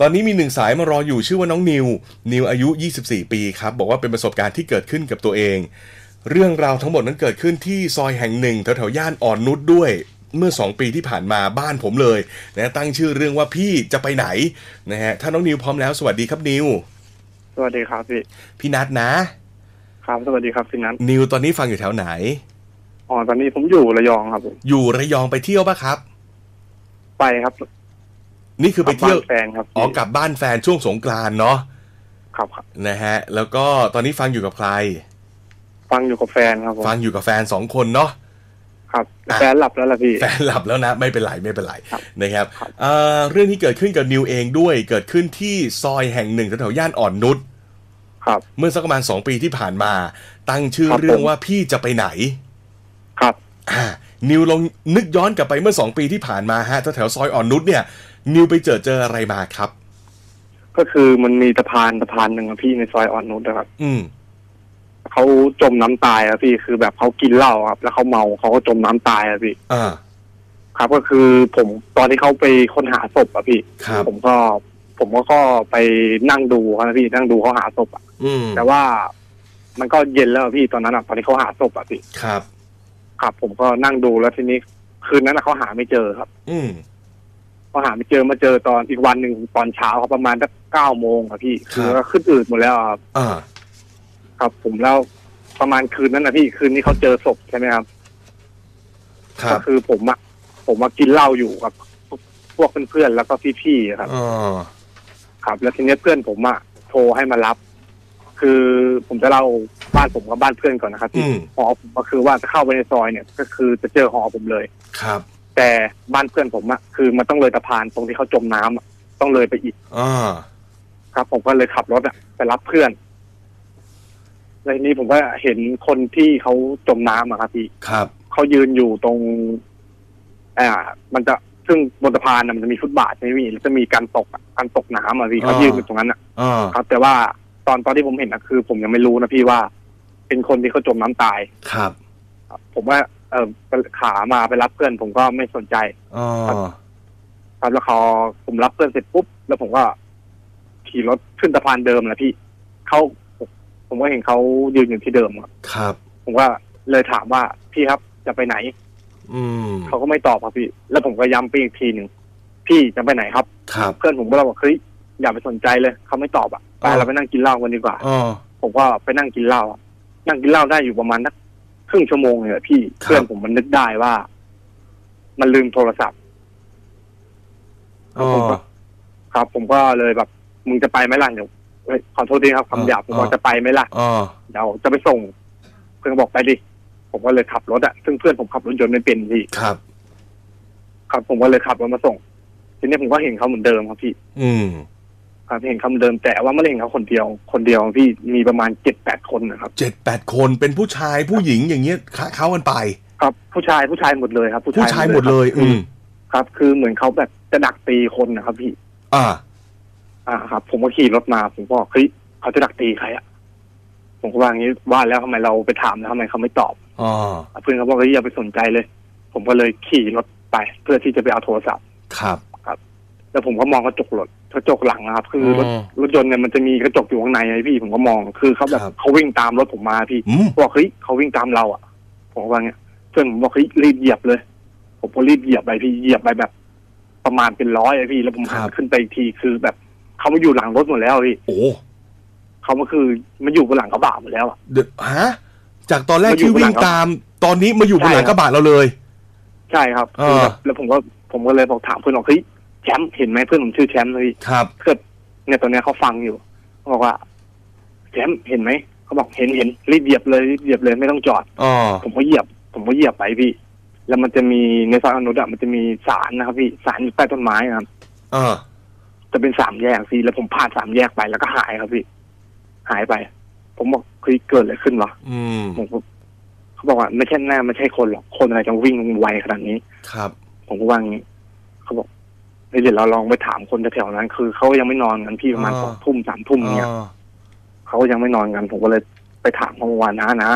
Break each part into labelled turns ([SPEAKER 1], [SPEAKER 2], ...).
[SPEAKER 1] ตอนนี้มีหนึ่งสายมารออยู่ชื่อว่าน้องนิว นิวอายุ 24 ปีครับ บอกว่าเป็นประสบการณ์ที่เกิดขึ้นกับตัวเอง เรื่องราวทั้งหมดนั้นเกิดขึ้นที่ซอยแห่งหนึ่งแถวๆย่านอ่อนนุชด้วย เมื่อ 2 ปีที่ผ่านมาบ้านผมเลยนะตั้งชื่อเรื่องว่าพี่จะไปไหนนะฮะถ้าน้องนิวพร้อมแล้วสวัสดีครับนิว
[SPEAKER 2] สวัสดีครับพี่
[SPEAKER 1] พี่นัทนะ
[SPEAKER 2] ครับสวัสดีครับพี่นัท
[SPEAKER 1] นิวตอนนี้ฟังอยู่แถวไหน
[SPEAKER 2] อ๋อตอนนี้ผมอยู่ระยองครับผม
[SPEAKER 1] อยู่ระยองไปเที่ยวปะครับ
[SPEAKER 2] ไปครับ
[SPEAKER 1] นี่คือไปเที่ยว
[SPEAKER 2] กลับบ้านแฟนครับ
[SPEAKER 1] อ๋อกลับบ้านแฟนช่วงสงกรานต์เนาะ
[SPEAKER 2] ครับครับ
[SPEAKER 1] นะฮะ แล้วก็ตอนนี้ฟังอยู่กับใคร
[SPEAKER 2] ฟังอยู่กับแฟนครับผม
[SPEAKER 1] ฟังอยู่กับแฟนสองคนเนาะ
[SPEAKER 2] ครับ
[SPEAKER 1] อะ
[SPEAKER 2] แฟนหลับแล้วล่ะพี่
[SPEAKER 1] แฟนหลับแล้วนะไม่เป็นไรไม่เป็นไร
[SPEAKER 2] ครับ
[SPEAKER 1] นะครับ
[SPEAKER 2] ครับ
[SPEAKER 1] เอ่อเรื่องที่เกิดขึ้นกับนิวเองด้วยเกิดขึ้นที่ซอยแห่งหนึ่งแถวๆย่านอ่อนนุช
[SPEAKER 2] ครับ
[SPEAKER 1] เมื่อสักประมาณสองปีที่ผ่านมา ตั้งชื่อ
[SPEAKER 2] ครับ
[SPEAKER 1] เรื่อง
[SPEAKER 2] ผม
[SPEAKER 1] ว่าพี่จะไปไหน
[SPEAKER 2] ครับ
[SPEAKER 1] อ่านิวลองนึกย้อนกลับไปเมื่อสองปีที่ผ่านมาฮะแถวๆซอยอ่อนนุชเนี่ย นิวไปเจอเจออะไรมาครับ
[SPEAKER 2] ก็คือมันมีสะพานสะพานหนึ่งอะพี่ในซอยอ่อนนุชนะครับ
[SPEAKER 1] อืม
[SPEAKER 2] เขาจมน้ำตายอะพี่คือแบบเขากินเหล้าครับ แล้วเขาเมาเขาก็จมน้ำตายอะพี่
[SPEAKER 1] อ่า
[SPEAKER 2] ครับก็คือผมตอนที่เขาไปค้นหาศพอะพี่
[SPEAKER 1] ครับ
[SPEAKER 2] ผมก็ ผมก็ก็ไปนั่งดูครับพี่นั่งดูเขาหาศพอะ
[SPEAKER 1] อืม
[SPEAKER 2] แต่ว่ามันก็เย็นแล้วอะพี่ตอนนั้นอะตอนที่เขาหาศพอะพี่
[SPEAKER 1] ครับ
[SPEAKER 2] ครับ ผมก็นั่งดูแล้วทีนี้คืนนั้นอะเขาหาไม่เจอครับ
[SPEAKER 1] อืม
[SPEAKER 2] พอหาไม่เจอมาเจอตอนอีกวันหนึ่งตอนเช้าครับประมาณสักเก้าโมงครับพี่
[SPEAKER 1] ครับ
[SPEAKER 2] คือก็ขึ้นอืดหมดแล้วครับ
[SPEAKER 1] อ่า
[SPEAKER 2] ครับผมแล้วประมาณคืนนั้นนะพี่คืนนี้เขาเจอศพใช่ไหมครับ
[SPEAKER 1] ครั
[SPEAKER 2] ก็
[SPEAKER 1] บ
[SPEAKER 2] คือผมอะผมมากินเหล้าอยู่กับ พวกเพื่อนๆแล้วก็พี่ๆครับ
[SPEAKER 1] อ่า
[SPEAKER 2] ครับ แล้วทีนี้เพื่อนผมอะโทรให้มารับ คือผมจะเล่าบ้านผมกับบ้านเพื่อนก่อนนะครับ
[SPEAKER 1] อื
[SPEAKER 2] พี่
[SPEAKER 1] ม
[SPEAKER 2] หอผมก็คือว่าจะเข้าไปในซอยเนี่ย ก็คือจะเจอหอผมเลย
[SPEAKER 1] ครับ
[SPEAKER 2] แต่บ้านเพื่อนผมอะคือมันต้องเลยสะพานตรงที่เขาจมน้ำอะต้องเลยไปอีก
[SPEAKER 1] อ่า
[SPEAKER 2] ครับ ผมก็เลยขับรถอะไปรับเพื่อนแล้วทีนี้ผมก็เห็นคนที่เขาจมน้ำอะครับพี่
[SPEAKER 1] ครับ
[SPEAKER 2] เขายืนอยู่ตรง อ่า มันจะซึ่งบนสะพานน่ะมันจะมีฟุตบาทใช่ไหมพี่แล้วจะมีการตกอะการตกน้ำอะพี่เขายืนอยู่ตรงนั้นอะ
[SPEAKER 1] อ่า
[SPEAKER 2] ครับ แต่ว่าตอนตอนที่ผมเห็นนะคือ ผมยังไม่รู้นะพี่ว่า เป็นคนที่เขาจมน้ำตาย
[SPEAKER 1] ครับ
[SPEAKER 2] ครับ ผมว่า เออขามาไปรับเพื่อนผมก็ไม่สนใจ
[SPEAKER 1] อ่า
[SPEAKER 2] ครับแล้วเขาผมรับเพื่อนเสร็จปุ๊บแล้วผมก็ขี่รถขึ้นสะพานเดิมแหละพี่เขาผมผมก็เห็นเขายืนอยู่ที่เดิมอะ
[SPEAKER 1] ครับ
[SPEAKER 2] ผมก็เลยถามว่าพี่ครับจะไปไหน
[SPEAKER 1] อืม
[SPEAKER 2] เขาก็ไม่ตอบครับพี่ แล้วผมก็ย้ำไปอีกทีหนึ่งพี่จะไปไหนครับ
[SPEAKER 1] ครับ
[SPEAKER 2] เพื่อนผมก็เลยบอกเฮ้ยอย่าไปสนใจเลยเขาไม่ตอบอะไป
[SPEAKER 1] อ๋อ
[SPEAKER 2] เราไปนั่งกินเหล้ากันดีกว่า
[SPEAKER 1] อ่า
[SPEAKER 2] ผมก็ไปนั่งกินเหล้าอะนั่งกินเหล้าได้อยู่ประมาณนักค รึ่งชั่วโมงเลยอะพี่
[SPEAKER 1] ครับ
[SPEAKER 2] เพื่อนผมมันนึกได้ว่า มันลืมโทรศัพท์
[SPEAKER 1] อ๋อ
[SPEAKER 2] ผมก็ครับ ผมก็เลยแบบ มึงจะไปไหมล่ะเดี๋ยวเฮ้ยขอโทษทีครับ
[SPEAKER 1] อ๋อ
[SPEAKER 2] คำหยาบผมบอก
[SPEAKER 1] อ๋อ
[SPEAKER 2] จะไปไหมล่ะ
[SPEAKER 1] อ่า
[SPEAKER 2] เดี๋ยวจะไปส่ง เพื่อนก็บอกไปดิผมก็เลยขับรถอะซึ่งเพื่อนผมขับรถยนต์ไม่เป็นพี่
[SPEAKER 1] ครับ
[SPEAKER 2] ครับ ผมก็เลยขับรถมาส่ง ทีนี้ผมก็เห็นเขาเหมือนเดิมครับพี่
[SPEAKER 1] อืม
[SPEAKER 2] ครับเห็นเขาเหมือนเดิมแต่ว่าไม่ได้เห็นเขาคนเดียว คนเดียวพี่มีประมาณเจ็ดแปดคนนะครับ
[SPEAKER 1] เจ็ดแปดคนเป็นผู้ชายผู้หญิงอย่างเงี้ยคะเข้ากันไป
[SPEAKER 2] ครับผู้ชายผู้ชายหมดเลยครับ
[SPEAKER 1] ผู้ชายหมดเลย
[SPEAKER 2] ครับ
[SPEAKER 1] อืม
[SPEAKER 2] ครับ คือเหมือนเขาแบบจะดักตีคนนะครับพี่
[SPEAKER 1] อ่า
[SPEAKER 2] อ่าครับ ผมก็ขี่รถมา ผมก็เฮ้ยเขาจะดักตีใครอะผมก็ว่าอย่างนี้ว่าแล้วทำไมเราไปถามแล้วทำไมเขาไม่ตอบ
[SPEAKER 1] อ่า
[SPEAKER 2] เพื่อนเขาบอกเฮ้ยอย่าไปสนใจเลย ผมก็เลยขี่รถไป เพื่อที่จะไปเอาโทรศัพท์
[SPEAKER 1] ครับ
[SPEAKER 2] แล้วผมก็มองกระจกรถ กระจกหลังนะครับ คือรถ
[SPEAKER 1] อ๋อ
[SPEAKER 2] รถยนต์เนี่ยมันจะมีกระจกอยู่ข้างในไงพี่ผมก็มอง คือเขาแบบ
[SPEAKER 1] ครับ
[SPEAKER 2] เขาวิ่งตามรถผมมาพี่
[SPEAKER 1] อืม
[SPEAKER 2] บอกเฮ้ยเขาวิ่งตามเราอะผมก็ว่าเงี้ยเพื่อนผมบอกเฮ้ยรีบเหยียบเลย ผมก็รีบเหยียบไปพี่เหยียบไปแบบ ประมาณเป็นร้อยอะพี่ แล้วผมหันขึ้นไปอีกทีคือแบบเขามาอยู่หลังรถหมดแล้วพี่
[SPEAKER 1] โอ้
[SPEAKER 2] เขามาคือมันอยู่บนหลังกระบะหมดแล้วอะ
[SPEAKER 1] เดยวฮะจากตอนแรก
[SPEAKER 2] มาอยู่
[SPEAKER 1] ที่
[SPEAKER 2] บนห
[SPEAKER 1] วิ่
[SPEAKER 2] ลั
[SPEAKER 1] ง
[SPEAKER 2] งครับ
[SPEAKER 1] ตาม ตอนนี้มาอยู่บนหลัง
[SPEAKER 2] ใช่
[SPEAKER 1] ก
[SPEAKER 2] ครับ
[SPEAKER 1] ระบะเราเลย
[SPEAKER 2] ใช่ครับ
[SPEAKER 1] อ่า
[SPEAKER 2] คือแบบแล้วผมก็ผมก็เลยบอกถามเพื่อนบอกเฮ้ย แชมป์เห็นไหมเพื่อนผมชื่อแชมป์เลย
[SPEAKER 1] ครับ
[SPEAKER 2] เพื่อนเนี่ยตอนเนี้ยเขาฟังอยู่เขาบอกว่าแชมป์เห็นไหมเขาบอกเห็นเห็นรีบเหยียบเลยรีบเหยียบเลยไม่ต้องจอด
[SPEAKER 1] อ๋อ
[SPEAKER 2] ผมก็เหยียบ ผมก็เหยียบไปพี่ แล้วมันจะมีในซอยอนุดอะมันจะมีสารนะครับพี่สารอยู่ใต้ต้นไม้นะครับ
[SPEAKER 1] อ่า
[SPEAKER 2] จะเป็นสามแยกพี่แล้วผมผ่านสามแยกไปแล้วก็หายครับพี่ หายไป ผมบอกเฮ้ยเกิดอะไรขึ้นวะ
[SPEAKER 1] อืม
[SPEAKER 2] ผมก็เขาบอกว่าไม่ใช่หน้าไม่ใช่คนหรอกคนอะไรจะวิ่งไวขนาดนี้
[SPEAKER 1] ครับ
[SPEAKER 2] ผมก็ว่างี้เขาบอก เฮ้ยเดี๋ยวเราลองไปถามคนแถวๆนั้น คือเขายังไม่นอนกันพี่ประมาณ
[SPEAKER 1] อ่า
[SPEAKER 2] สองทุ่มสามทุ่มเนี่ย
[SPEAKER 1] อ่า
[SPEAKER 2] เขายังไม่นอนกันผมก็เลยไปถามเขาว่านะนะ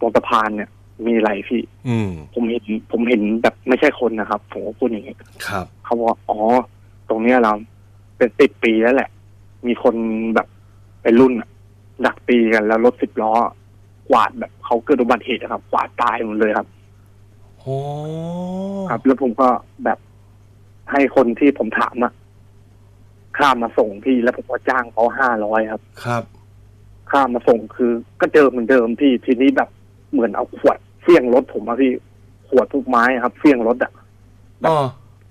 [SPEAKER 2] ตรงสะพานเนี่ย มีอะไรพี่
[SPEAKER 1] อืม
[SPEAKER 2] ผมเห็นผมเห็นแบบไม่ใช่คนนะครับผมก็พูดอย่างนี้
[SPEAKER 1] ครับ
[SPEAKER 2] เขาบอกว่าอ๋อ ตรงเนี้ยเราเป็นสิบปีแล้วแหละ มีคนแบบไปรุ่นอะดักตีกันแล้วรถสิบล้อกวาดแบบเขาเกิดอุบัติเหตุอะครับกวาดตายหมดเลยครับ
[SPEAKER 1] โอ้
[SPEAKER 2] ครับ แล้วผมก็แบบ ให้คนที่ผมถามอะข้ามมาส่งพี่แล้วผมก็จ้างเขาห้าร้อยครับ
[SPEAKER 1] ครับ
[SPEAKER 2] ข้ามมาส่งคือ ก็เจอเหมือนเดิมพี่ทีนี้แบบเหมือนเอาขวดเฟี้ยงรถผมอะพี่ขวดทุกไม้ครับเฟี้ยงรถอะ
[SPEAKER 1] อ๋อ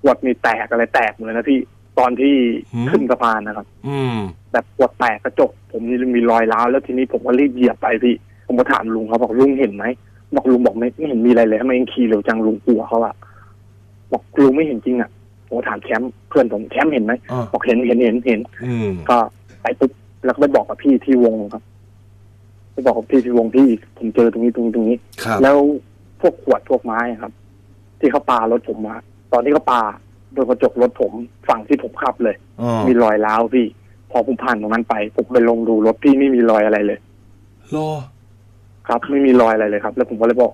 [SPEAKER 2] ขวดมีแตกอะไรแตกหมดเลยนะพี่ตอนที่
[SPEAKER 1] หืม
[SPEAKER 2] ขึ้นสะพานนะครับ
[SPEAKER 1] อืม
[SPEAKER 2] แบบขวดแตกกระจก ผมนี่มีรอยร้าวแล้วทีนี้ผมก็รีบเหยียบไปพี่ ผมก็ถามลุงเขาบอกลุงเห็นไหมบอกลุงบอกไม่ไม่เห็นมีอะไรเลยทำไมยังขี่เร็วจังลุงกลัวเขาอะบอกลุงไม่เห็นจริงอะ ผมก็ถามแชมป์เพื่อนผมแชมป์เห็นไหม
[SPEAKER 1] อ๋อ
[SPEAKER 2] บอกเห็นเห็นเห็นเห็น
[SPEAKER 1] อืม
[SPEAKER 2] ก็ไปปุ๊บแล้วก็ไปบอกกับพี่ที่วงครับไปบอกกับพี่ที่วงพี่ผมเจอตรงนี้ตรงนี้ตรงนี้
[SPEAKER 1] ครับ
[SPEAKER 2] แล้วพวกขวดพวกไม้ครับ ที่เขาปารถผมมาตอนที่เขาปาโดนกระจกรถผมฝั่งที่ผมขับเลย
[SPEAKER 1] อ๋อ
[SPEAKER 2] มีรอยร้าวพี่ พอผมผ่านตรงนั้นไปผมไปลงดูรถพี่ไม่มีรอยอะไรเลย
[SPEAKER 1] รอ
[SPEAKER 2] ครับ ไม่มีรอยอะไรเลยครับ แล้วผมก็เลยบอก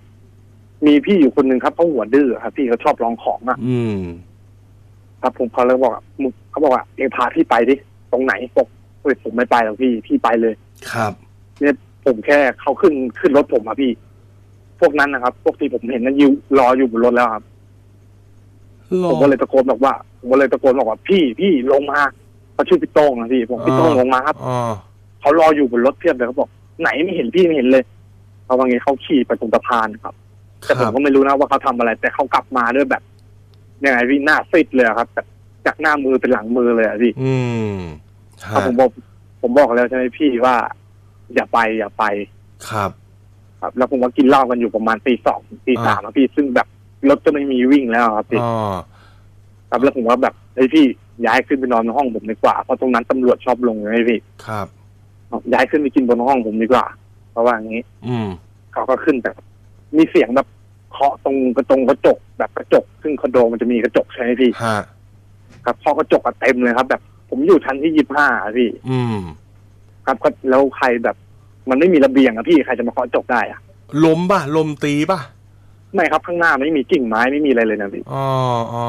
[SPEAKER 2] มีพี่อยู่คนหนึ่งครับเขาหัวดื้อครับพี่เขาชอบลองของอะ
[SPEAKER 1] อืม
[SPEAKER 2] ครับผมเขาเลยบอกอะมึงเขาบอกว่าเองพาพี่ไปดิตรงไหนบอกเฮ้ยผมไม่ไปหรอกพี่พี่ไปเลย
[SPEAKER 1] ครับ
[SPEAKER 2] เนี่ยผมแค่เขาขึ้นขึ้นรถผมอะพี่ พวกนั้นนะครับ พวกที่ผมเห็นนั้นอยูรออยู่บนรถแล้วครับ
[SPEAKER 1] รอ
[SPEAKER 2] ผมก็เลยตะโกนบอกว่าผมก็เลยตะโกนบอกว่าพี่พี่ลงมาเขาชื่อพี่โต้งนะพี่ผมพี่โต้งลงมาครับ
[SPEAKER 1] อ๋อ
[SPEAKER 2] เขารออยู่บนรถเพียบเลยเขาบอก ไหนไม่เห็นพี่ไม่เห็นเลยเขาว่าไงเขาขี่ไปตรงสะพานครับ
[SPEAKER 1] ค
[SPEAKER 2] แต่ผ
[SPEAKER 1] รั
[SPEAKER 2] ม
[SPEAKER 1] บ
[SPEAKER 2] ก็ไม่รู้นะว่าเขาทำอะไร แต่เขากลับมาด้วยแบบ ยังไงพี่หน้าซิดเลยอะครับแบบจากหน้ามือเป็นหลังมือเลยอะพี่
[SPEAKER 1] อืม
[SPEAKER 2] ถ้าผมบอกผมบอกแล้วใช่ไหมพี่ว่า อย่าไปอย่าไป
[SPEAKER 1] ครับ
[SPEAKER 2] ครับ แล้วผมก็กินเหล้ากันอยู่ประมาณตีสองตีสามอะพี่ซึ่งแบบรถก็ไม่มีวิ่งแล้วครับพี่
[SPEAKER 1] อ๋อ
[SPEAKER 2] ครับแล้วผมว่าแบบเฮ้ยพี่ย้ายขึ้นไปนอนในห้องผมดีกว่าเพราะตรงนั้นตำรวจชอบลงไงพี่
[SPEAKER 1] ครับ
[SPEAKER 2] บอกย้ายขึ้นไปกินบนห้องผมดีกว่า เพราะว่าอย่างนี้
[SPEAKER 1] อืม
[SPEAKER 2] เขาก็ขึ้นแบบมีเสียงแบบ เคาะตรงกระตรงกระจกแบบกระจก ซึ่งคอนโดมันจะมีกระจกใช่ไหมพี่
[SPEAKER 1] ฮะ
[SPEAKER 2] ครับเคาะกระจกอะเต็มเลยครับ แบบ ผมอยู่ชั้นที่ยี่ห้าพี่
[SPEAKER 1] อืม
[SPEAKER 2] ครับก็แล้วใครแบบ มันไม่มีระเบียงอะพี่ใครจะมาเคาะกระจกได้อะ
[SPEAKER 1] ลมป่ะ ลมตีป่ะ
[SPEAKER 2] ไม่ครับข้างหน้าไม่มีกิ่งไม้ไม่มีอะไรเลยนะพี่
[SPEAKER 1] อ๋ออ๋อ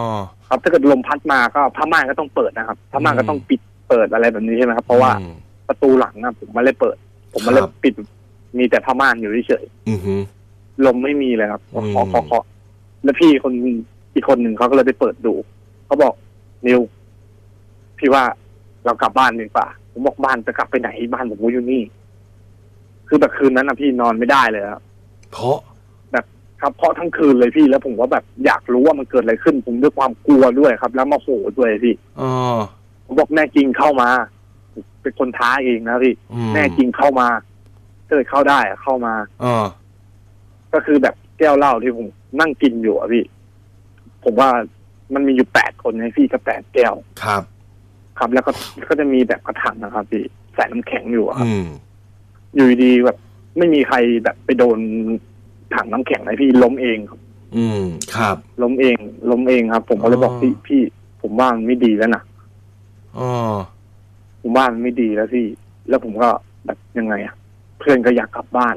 [SPEAKER 2] ครับถ้าเกิดลมพัดมาก็ผ้าม่านก็ต้องเปิดนะครับผ้าม่านก็ต้องปิดเปิดอะไรแบบนี้ใช่ไหมครับ เพราะว่า
[SPEAKER 1] อืม
[SPEAKER 2] ประตูหลังนะผมไม่ได้เปิด ผมไม่ได้
[SPEAKER 1] ครับ
[SPEAKER 2] ปิด มีแต่ผ้าม่านอยู่เฉย
[SPEAKER 1] อือหือ
[SPEAKER 2] ๆ ลมไม่มีเลยครับ
[SPEAKER 1] อืม
[SPEAKER 2] เคาะเคาะเคาะแล้วพี่คนอีกคนหนึ่งเขาก็เลยไปเปิดดูเขาบอกนิวพี่ว่าเรากลับบ้านดีกว่าผมบอกบ้านจะกลับไปไหนบ้านผมก็อยู่นี่ คือแบบคืนนั้นนะพี่นอนไม่ได้เลยครับ
[SPEAKER 1] เพราะ
[SPEAKER 2] ครับเพราะทั้งคืนเลยพี่แล้วผมว่าแบบอยากรู้ว่ามันเกิดอะไรขึ้น ผมด้วยความกลัวด้วยครับ แล้วมาโหด้วยพี่
[SPEAKER 1] อ๋อ
[SPEAKER 2] ผมบอกแน่จริงเข้ามา เป็นคนท้าเองนะพี่
[SPEAKER 1] อืม
[SPEAKER 2] แน่จริงเข้ามาเกิดเข้าได้อะเข้ามา
[SPEAKER 1] อ๋อ
[SPEAKER 2] ก็คือแบบแก้วเหล้าที่ผมนั่งกินอยู่อะพี่ ผมว่ามันมีอยู่แปดคนไงพี่ก็แปดแก้ว
[SPEAKER 1] ครับ
[SPEAKER 2] ครับแล้วก็ก็จะมีแบบกระถางนะครับ พี่ใส่น้ำแข็งอยู่อะครับ
[SPEAKER 1] อืม
[SPEAKER 2] อยู่ดีๆแบบ ไม่มีใครแบบไปโดนถังน้ำแข็งเลยพี่ล้มเองครับ
[SPEAKER 1] อืม ครับ
[SPEAKER 2] ล้มเอง ล้มเองครับ ผมก็เลยบอก
[SPEAKER 1] อ๋อ
[SPEAKER 2] พี่พี่ผมว่ามันไม่ดีแล้วนะ
[SPEAKER 1] อ๋อ
[SPEAKER 2] ผมว่ามันไม่ดีแล้วพี่ แล้วผมก็แบบยังไงอะเพื่อนก็อยากกลับบ้าน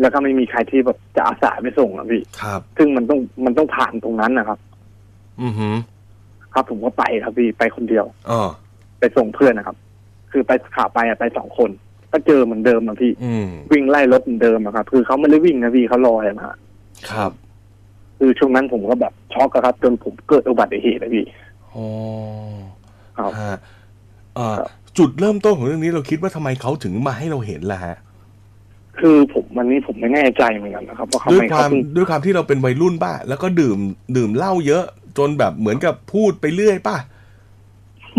[SPEAKER 2] แล้วก็ไม่มีใครที่แบบจะอาสาไปส่งอะพี่
[SPEAKER 1] ครับ
[SPEAKER 2] ซึ่งมันต้องมันต้องผ่านตรงนั้นนะครับ
[SPEAKER 1] อือหือ
[SPEAKER 2] ครับผมก็ไปครับพี่ไปคนเดียว
[SPEAKER 1] อ๋อ
[SPEAKER 2] ไปส่งเพื่อนนะครับ คือไปขาไปอะไปสองคน ก็เจอเหมือนเดิมอะพี่
[SPEAKER 1] อืม
[SPEAKER 2] วิ่งไล่รถเหมือนเดิมอะครับ คือเขาไม่ได้วิ่งนะพี่เขาลอยอะนะฮะ
[SPEAKER 1] ครับ
[SPEAKER 2] คือช่วงนั้นผมก็แบบช็อกอะครับ จนผมเกิดอุบัติเหตุนะพี่
[SPEAKER 1] อ๋อ
[SPEAKER 2] ครับ
[SPEAKER 1] ฮะเอ่อ
[SPEAKER 2] ครับ
[SPEAKER 1] จุดเริ่มต้นของเรื่องนี้เราคิดว่าทำไมเขาถึงมาให้เราเห็นล่ะฮะ
[SPEAKER 2] คือผมวันนี้ผมไม่แน่ใจเหมือนกันนะครับว่าเขา
[SPEAKER 1] ด้วย
[SPEAKER 2] ไม่
[SPEAKER 1] ค
[SPEAKER 2] เขา
[SPEAKER 1] วาม
[SPEAKER 2] เพิ่ง
[SPEAKER 1] ด้วยความที่เราเป็นวัยรุ่นป่ะแล้วก็ดื่มดื่มเหล้าเยอะ จนแบบเหมือนกับพูดไปเรื่อยป่ะ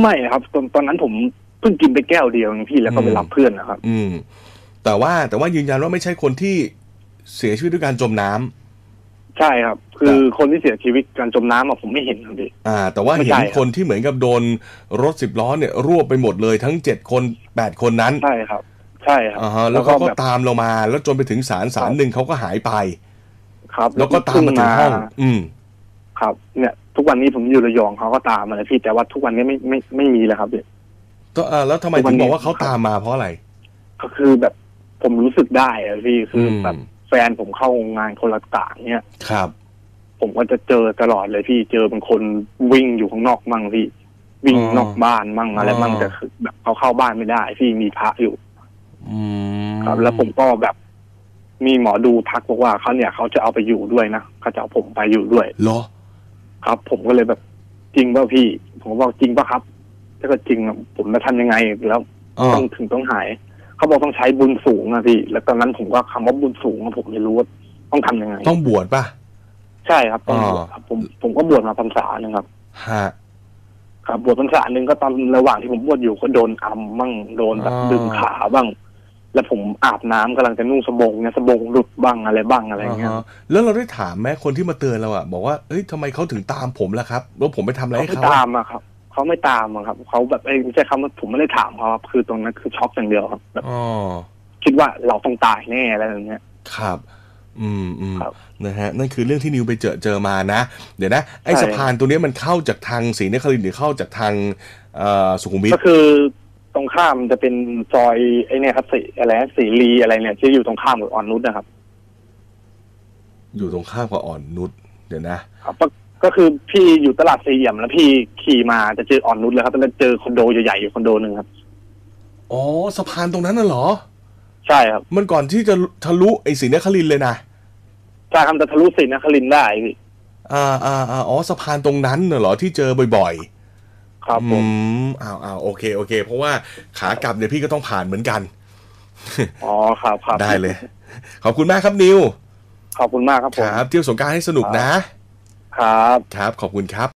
[SPEAKER 2] ไม่ครับ ตอนตอนนั้นผมเพิ่งกินไปแก้วเดียวเองพี่แล้วก็ไป
[SPEAKER 1] อืม
[SPEAKER 2] รับเพื่อนนะครับ
[SPEAKER 1] อืม แต่ว่าแต่ว่ายืนยันว่าไม่ใช่คนที่เสียชีวิตด้วยการจมน้ำ
[SPEAKER 2] ใช่ครับ คือคนที่เสียชีวิตการจมน้ำอะผมไม่เห็นครับพี่
[SPEAKER 1] อ่า แต่ว่า
[SPEAKER 2] ไม่
[SPEAKER 1] เห็
[SPEAKER 2] ใช่
[SPEAKER 1] น
[SPEAKER 2] ครับ
[SPEAKER 1] คนที่เหมือนกับโดนรถสิบล้อเนี่ยรวบไปหมดเลยทั้งเจ็ดคนแปดคนนั้น
[SPEAKER 2] ใช่ครับ ใช่ครับ
[SPEAKER 1] อ่าฮะแล้วเขาก็
[SPEAKER 2] แบบ
[SPEAKER 1] ตามเรามา แล้วจนไปถึงศาลศาลหนึ่งเขาก็หายไป
[SPEAKER 2] ครับ
[SPEAKER 1] แล้วก็ตามมาถึงห้องอืม
[SPEAKER 2] ครับ เนี่ย ทุกวันนี้ผมอยู่ระยองเขาก็ตามมาเลยพี่แต่ว่าทุกวันนี้ไม่ไม่ไม่มีแล้วครับพี่
[SPEAKER 1] ก็อ่าแล้วทำไม
[SPEAKER 2] ทุกวั
[SPEAKER 1] ถึ
[SPEAKER 2] น
[SPEAKER 1] ง
[SPEAKER 2] นี้
[SPEAKER 1] บอกว่าเขาตามมาเพราะอะไร
[SPEAKER 2] ก็คือแบบผมรู้สึกได้อะพี่คืออ
[SPEAKER 1] ม
[SPEAKER 2] แบบแฟนผมเข้างานคนละกะเนี่ย
[SPEAKER 1] ครับ
[SPEAKER 2] ผมก็จะเจอตลอดเลยพี่เจอบางคนวิ่งอยู่ข้างนอกมั่งพี่วิ่ง
[SPEAKER 1] อ๋อน
[SPEAKER 2] อกบ้านมั่งอะไรมั่ง
[SPEAKER 1] อ๋อ
[SPEAKER 2] แต่คือแบบเขาเข้าบ้านไม่ได้ พี่มีพระอยู่
[SPEAKER 1] อืม
[SPEAKER 2] ครับแล้วผมก็แบบ มีหมอดูทักบอกว่าเขาเนี่ยเขาจะเอาไปอยู่ด้วยนะเขาจะเอาผมไปอยู่ด้วย
[SPEAKER 1] เหรอ
[SPEAKER 2] ครับ ผมก็เลยแบบจริงป่ะพี่ ผมก็บอกจริงป่ะครับ ถ้าเกิดจริงอะผมจะทำยังไงแล้ว
[SPEAKER 1] อ๋อ
[SPEAKER 2] ต้องถึงต้องหาย เขาบอกต้องใช้บุญสูงอะพี่ แล้วตอนนั้นผมก็คำว่าบุญสูงอะผมไม่รู้ว่าต้องทำยังไง
[SPEAKER 1] ต้องบวชป่ะ
[SPEAKER 2] ใช่ครับต้อง
[SPEAKER 1] อ๋อ
[SPEAKER 2] บวชครับ ผมผมก็บวชมาพรรษาหนึ่งครับ
[SPEAKER 1] ฮะ
[SPEAKER 2] ครับบวชพรรษาหนึ่งก็ตอนระหว่างที่ผมบวชอยู่ก็โดนอัมบ้างโดนแบบ
[SPEAKER 1] อ๋อ
[SPEAKER 2] ดึงขาบ้าง แล้วผมอาบน้ำกำลังจะนุ่งสบงเนี่ยสบงหลุดบ้างอะไรบ้างอะไรเงี้ยา
[SPEAKER 1] ฮะแล้วเราได้ถามแม้คนที่มาเตือนเราอะบอกว่าเอ้ยทำไมเขาถึงตามผมล่ะครับแล้วผมไปทำอะไร
[SPEAKER 2] เขา
[SPEAKER 1] ให้
[SPEAKER 2] ไม่
[SPEAKER 1] เขา
[SPEAKER 2] ตามอะครับเขาไม่ตามอะครับเขาแบบเอ้ยไม่ใช่คำว่าผมไม่ได้ถามเขาครับคือตรงนั้นคือช็อกอย่างเดียวครับแบบ
[SPEAKER 1] อ๋อ
[SPEAKER 2] คิดว่าเราต้องตายแน่อะไรแบบเนี้ย
[SPEAKER 1] ครับ อืมอืม
[SPEAKER 2] ครับ
[SPEAKER 1] นะฮะนั่นคือเรื่องที่นิวไปเจอเจอมานะ เดี๋ยวนะไอ้
[SPEAKER 2] ใช่
[SPEAKER 1] สะพานตัวเนี้ยมันเข้าจากทางศรีนครินทร์หรือเข้าจากทางเอ่อสุขุมวิท
[SPEAKER 2] ก็คือ ตรงข้ามจะเป็นซอยไอ้เนี่ยครับสีอะไรนะสีรีอะไรเนี่ยที่อยู่ตรงข้ามกับออนนุชนะครับ
[SPEAKER 1] อยู่ตรงข้ามกับอ่อนนุชเดี๋ยวนะ
[SPEAKER 2] ครับก็ก็คือพี่อยู่ตลาดสี่เหลี่ยมแล้วพี่ขี่มาจะเจอออนนุชเลยครับแล้วเจอคอนโดใหญ่ๆอยู่คอนโดหนึ่งครับ
[SPEAKER 1] อ๋อสะพานตรงนั้นน่ะเหรอ
[SPEAKER 2] ใช่ครับ
[SPEAKER 1] มันก่อนที่จะทะลุไอ้ศรีนครินทร์เลยนะ
[SPEAKER 2] ใช่ครับจะทะลุสีนครินทร์ได้พี่
[SPEAKER 1] อ่าอ่าอ่าอ๋อสะพานตรงนั้นน่ะเหรอที่เจอบ่อย
[SPEAKER 2] ครับ
[SPEAKER 1] ๆ
[SPEAKER 2] ผ
[SPEAKER 1] อื
[SPEAKER 2] ม
[SPEAKER 1] มอ้าวอ้าวโอเคโอเค เพราะว่าขากลับเนี่ยพี่ก็ต้องผ่านเหมือนกัน
[SPEAKER 2] อ๋อครับครับ
[SPEAKER 1] ได้เลย ขอบคุณมากครับนิว
[SPEAKER 2] ขอบคุณมากครับผ
[SPEAKER 1] ค
[SPEAKER 2] ม
[SPEAKER 1] รับเที่ยวสงกรารให้สนุกนะ
[SPEAKER 2] ครับ
[SPEAKER 1] ครับ ขอบคุณครับ